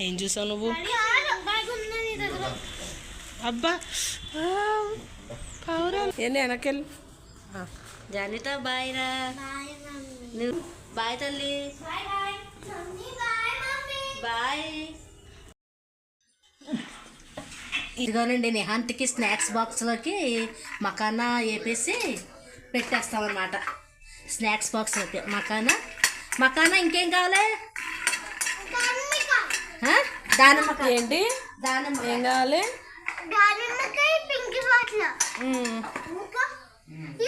ఏం చూసావు నువ్వు? అబ్బా! పావురాలు. ఏంటి వెనకెళ్ళి జానిత బాయ్ రా. నువ్వు బాయ్ తల్లి. బాయ్ ఇదిగోనండి నిహాంత్కి స్నాక్స్ బాక్స్లోకి మకానా వేపేసి పెట్టేస్తామన్నమాట. స్నాక్స్ బాక్స్లోకి. మకానా? మకానా ఇంకేం కావాలి? ఆ? దానిమ్మ కా- ఏంటి? దానిమ్మ ఏం కావాలి? దానిమ్మకాయ పింక్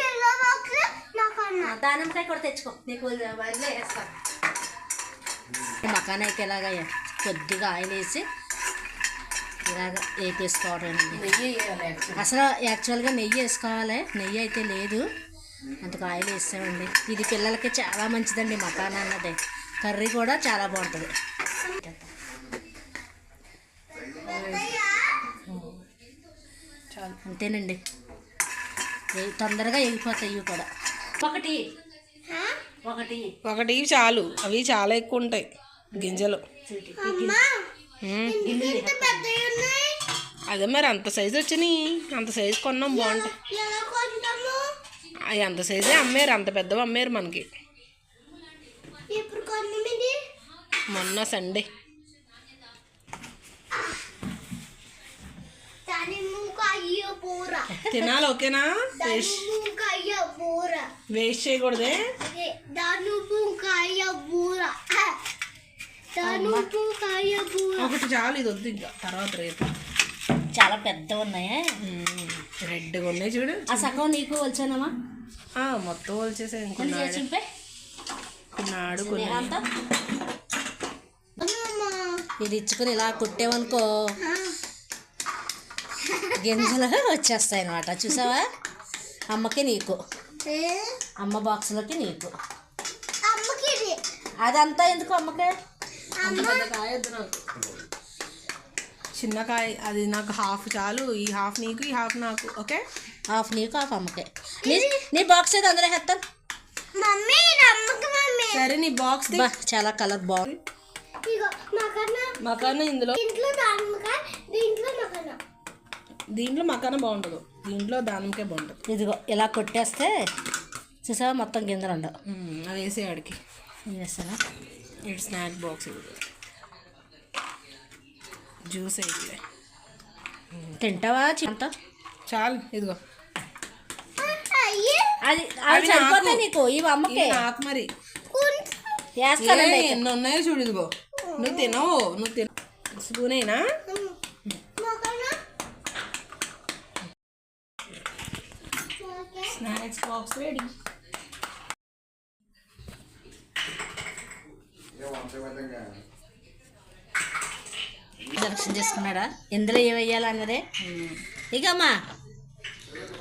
ఎల్లో నాకు దానిమ్మకాయ కూడా తెచ్చుకో. నీకు వదిలే మకానాయికి ఇలాగ కొద్దిగా ఆయిల్ వేసి ఇలాగ వేపేసుకోవడం. అసలు యాక్చువల్గా నెయ్యి వేసుకోవాలి. నెయ్యి అయితే లేదు. అందుకు ఆయిల్ వేసామండి ఇది పిల్లలకి చాలా మంచిదండి మకానా అన్నది. కర్రీ కూడా చాలా బాగుంటుంది చాలు అంతేనండి. తొందరగా వేగిపోతాయి ఇవి కూడా. ఒకటి. ఒకటి. ఒకటి చాలు. అవి చాలా ఎక్కువ ఉంటాయి. గింజలు. అదే మరి అంత సైజు వచ్చినాయి. అంత సైజు కొన్నాం బాగుంటాయి. అవి అంత సైజే అమ్మారు. అంత పెద్దవి అమ్మారు మనకి. మొన్న సండే దానిమ్మకాయ పూర తినాలి ఓకేనా? వేస్ట్ చేయకూడదే? ఒకటి చాలు ఇది వద్దు ఇంకా. తర్వాత రేపు. చాలా పెద్దవి ఉన్నాయే. రెడ్గా ఉన్నాయి చూడు. ఆ సగం నీకు వచ్చానమ్మా ఆ, మొత్తం వచ్చేసాయి కొన్ని ఇంకొన్నాడు కొన్నాడు ఇది ఇచ్చుకుని ఇలా కుట్టేవనుకో. గింజలు వచ్చేస్తాయి అనమాట చూసావా? అమ్మకి నీకు? అమ్మ బాక్స్లోకి నీకు. అదంతా ఎందుకు అమ్మకి? అంత పెద్ద కాయ వద్దు నాకు. చిన్న కాయ అది నాకు హాఫ్ చాలు. ఈ హాఫ్ నీకు ఈ హాఫ్ నాకు ఓకే? హాఫ్ నీకు హాఫ్ అమ్మకి. నీ నీ బాక్స్ ఏది అందరూ హెత్తాను మమ్మీ ఇది అమ్మకి మమ్మీ. సరే నీ బాక్స్ బా చాలా కలర్ బాగుంది. మకానా ఇందులో. దీంట్లో దీంట్లో మకానా బాగుండదు. దీంట్లో దానిమ్మకాయ బాగుంటుంది. ఇదిగో ఇలా కొట్టేస్తే చూసావా? మొత్తం ఉండవు ఉమ్, అది వేసే ఆడికి. ఏం చేస్తాను ఇటు స్నాక్ బాక్స్ జ్యూస్ అయితే తింటావా అంత? చాలు ఇదిగో. అది సరిపోతాయి నాకు. ఇవి అమ్మకే. నాకు మరి. వేస్తానండి ఎన్ని ఉన్నాయో చూడు ఇదిగో. నువ్వు తినవు నువ్వు తిన spoon snacks box ready selection చేసుకున్నాడా? ఇందులో ఏం వేయాలి అన్నదే? ఇక అమ్మా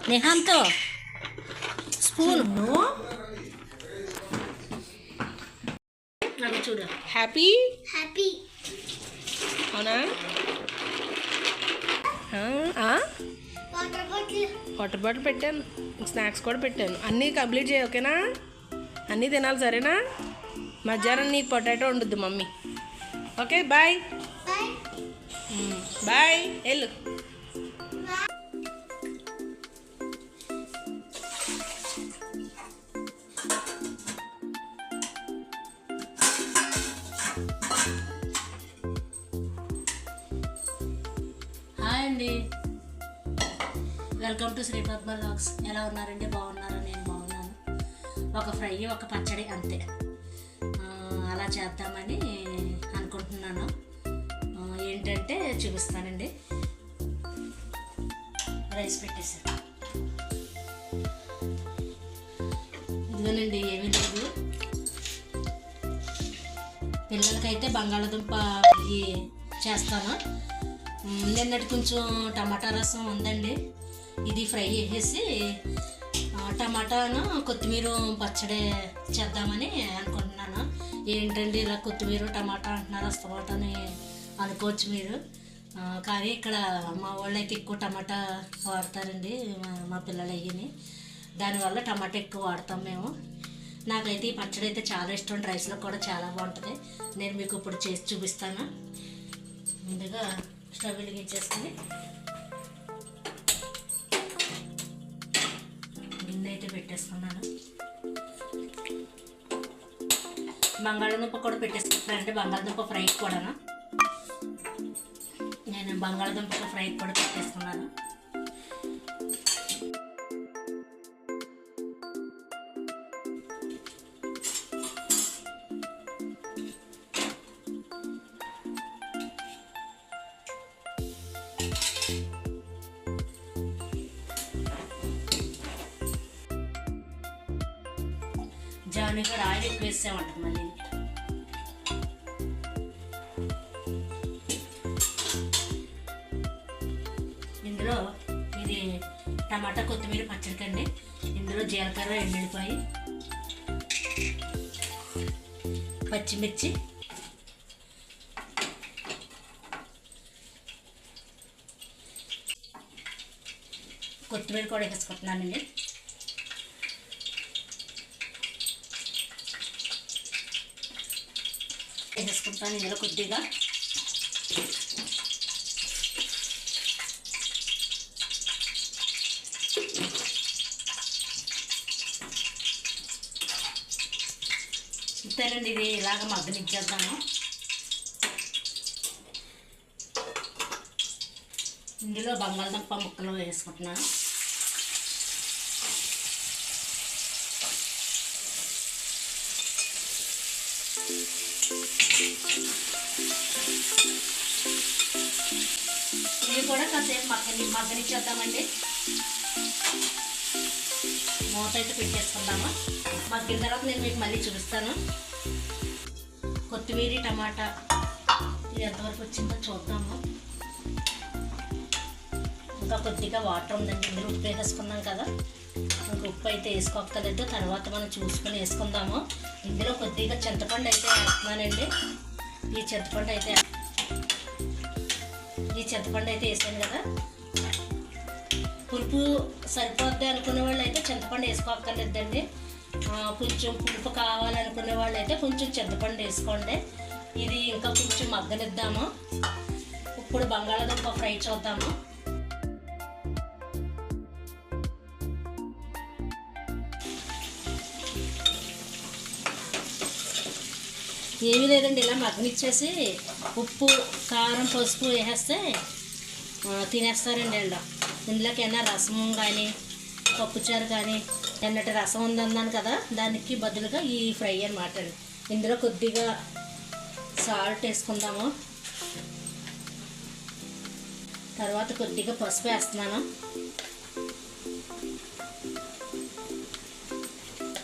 నిహాంతో. స్పూన్. చూడు. హ్యాపీ హ్యాపీ అవునా? బాటిల్ వాటర్ బాటిల్ పెట్టాను. స్నాక్స్ కూడా పెట్టాను. అన్నీ కంప్లీట్ చేయి ఓకేనా? అన్నీ తినాలి సరేనా? మధ్యాహ్నం నీకు పొటాటో వండుద్ది మమ్మీ. Okay bye. బాయ్. వెళ్ళు. పద్మ ఎలా ఉన్నారండి? బాగున్నారా? నేను బాగున్నాను. ఒక ఫ్రై ఒక పచ్చడి అంతే. అలా చేద్దామని అనుకుంటున్నాను. ఏంటంటే చూపిస్తానండి. రైస్ పెట్టేసాను ఇదిగోనండి ఏమీ లేదు. పిల్లలకైతే బంగాళదుంప చేస్తాను. నిన్నటి కొంచెం టమాటా రసం ఉందండి. ఇది ఫ్రై చేసేసి టమాటాను కొత్తిమీర పచ్చడి చేద్దామని అనుకుంటున్నాను. ఏంటండి ఇలా కొత్తిమీర టమాటా అంటున్నారు వస్తమాటని అనుకోవచ్చు మీరు. కానీ ఇక్కడ మా వాళ్ళు అయితే ఎక్కువ టమాటా వాడతారండి మా- మా పిల్లలు అయ్యని దానివల్ల టమాటా ఎక్కువ వాడతాం మేము. నాకైతే ఈ పచ్చడి అయితే చాలా ఇష్టం రైస్లో కూడా చాలా బాగుంటుంది. నేను మీకు ఇప్పుడు చేసి చూపిస్తాను. ముందుగా స్టవ్ వెలిగించేసుకుని పెట్టేసుకున్నాను బంగాళదుంప కూడా పెట్టేసుకుంటానంటే బంగాళదుంప ఫ్రై కూడాను? నేను బంగాళదుంప ఫ్రై కూడా పెట్టేసుకున్నాను జాని కూడా ఆయిల్ ఎక్కువ వేసామంటుంది మళ్ళీ. ఇందులో ఇది టమాటా కొత్తిమీర పచ్చడికండి. ఇందులో జీలకర్ర ఎండిపోయి పచ్చిమిర్చి కొత్తిమీర కూడా వేసుకుంటున్నానండి. వేసుకుంటాను ఇందులో కొద్దిగా. ఇంతేనండి ఇది ఇలాగ మగ్గనిచ్చేద్దాము ఇందులో బంగాళదుంప ముక్కలు వేసుకుంటున్నాను. ఇవి కూడా కాసేపు మగ్గని మగ్గనిచ్చేద్దామండి. మూత అయితే పెట్టేసుకుందాము. మగ్గిన తర్వాత నేను మీకు మళ్ళీ చూపిస్తాను. కొత్తిమీర టమాటా ఇది ఎంతవరకు వచ్చిందో చూద్దాము. ఇంకా కొద్దిగా వాటర్ ఉందండి ఇందులో ఉప్పు వేసేసుకున్నాం కదా. ఉప్పు అయితే వేసుకోక్కర్లేదు. తర్వాత మనం చూసుకొని వేసుకుందాము. ఇందులో కొద్దిగా చింతపండు అయితే వేస్తున్నానండి. ఈ చింతపండు అయితే ఈ చింతపండు అయితే వేసాను కదా. పులుపు సరిపోద్ది అనుకునే వాళ్ళు అయితే చింతపండు వేసుకోక్కర్లేదండి. కొంచెం పులుపు కావాలనుకునే వాళ్ళు అయితే కొంచెం చింతపండు వేసుకోండి. ఇది ఇంకా కొంచెం మగ్గనిద్దాము. ఇప్పుడు బంగాళాదుంప ఫ్రై చూద్దాము. ఏమీ లేదండి ఇలా మగ్గనిచ్చేసి ఉప్పు కారం పసుపు వేసేస్తే తినేస్తారండి వీళ్ళు. ఇందులోకి ఏమైనా రసం కానీ పప్పుచారు కానీ ఎన్నటి రసం ఉందన్నాను కదా దానికి బదులుగా ఈ ఫ్రై అనమాట అండి. ఇందులో కొద్దిగా సాల్ట్ వేసుకుందాము. తర్వాత కొద్దిగా పసుపు వేస్తున్నాను.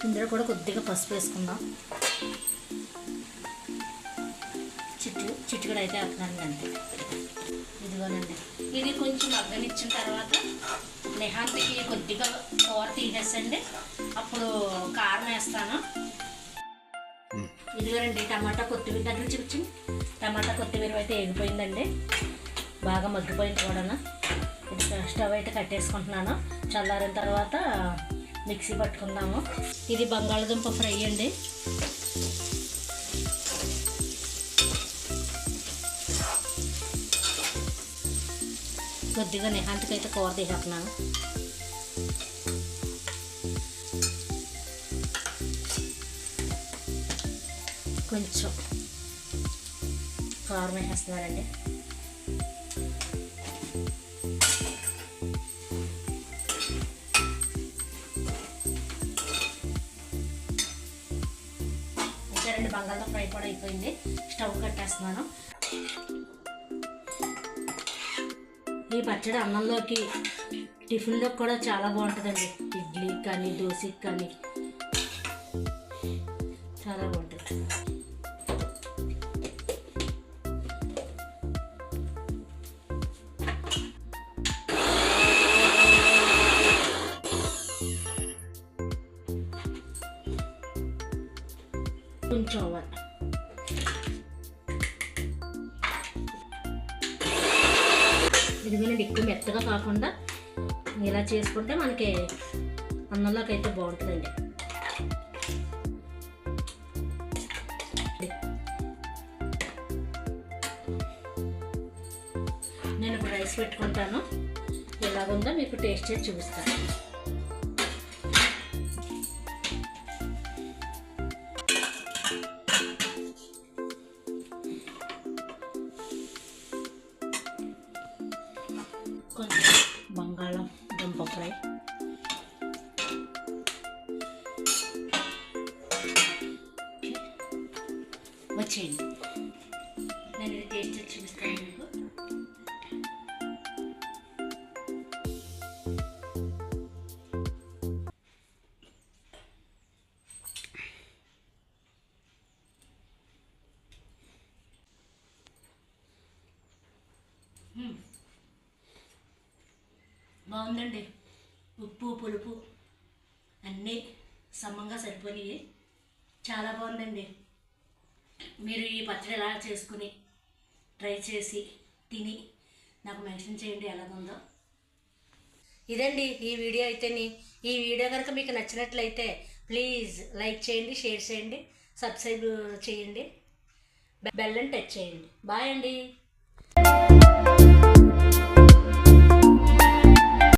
ఇందులో కూడా కొద్దిగా పసుపు వేసుకుందాం. చిట్టుకుడు అయితే అంతే ఇదిగోనండి. ఇది కొంచెం మగ్గనిచ్చిన తర్వాత నిహాంతికి కొద్దిగా కూర తీసేసండి. అప్పుడు కారం వేస్తాను. ఇదిగోనండి టమాటా కొత్తిమీర దగ్గర చూపించి టమాటా కొత్తిమీర అయితే ఎగిపోయిందండి బాగా మగ్గిపోయింది కూడా స్టవ్ అయితే కట్టేసుకుంటున్నాను. చల్లారిన తర్వాత మిక్సీ పట్టుకుందాము. ఇది బంగాళదుంప ఫ్రై అండి. కొద్దిగా నిహాంతికి అయితే కూర తీసేస్తున్నాను. కొంచెం కారం వేసేస్తున్నానండి. రెండు బంగాళదుంప ఫ్రై కూడా అయిపోయింది. స్టవ్ కట్టేస్తున్నాను. ఈ పచ్చడి అన్నంలోకి టిఫిన్లో కూడా చాలా బాగుంటుందండి. ఇడ్లీ కానీ దోశకి కానీ. చాలా బాగుంటుంది. మెత్తగా కాకుండా ఇలా చేసుకుంటే మనకి అన్నంలోకి అయితే బాగుంటుందండి రైస్ పెట్టుకుంటాను. ఎలాగుందో మీకు టేస్ట్ చేసి చూపిస్తాను. కొంచెం బంగాళదుంప ఫ్రై వచ్చేయండి బాగుందండి. ఉప్పు పులుపు అన్నీ సమంగా సరిపోయి చాలా బాగుందండి. మీరు ఈ పచ్చడి ఎలా చేసుకుని ట్రై చేసి తిని నాకు మెన్షన్ చేయండి ఎలాగుందో. ఇదండి ఈ వీడియో అయితేని. ఈ వీడియో కనుక మీకు నచ్చినట్లయితే ప్లీజ్ లైక్ చేయండి షేర్ చేయండి సబ్స్క్రైబ్ చేయండి. బెల్ అని టచ్ చేయండి. బాయ్ అండి.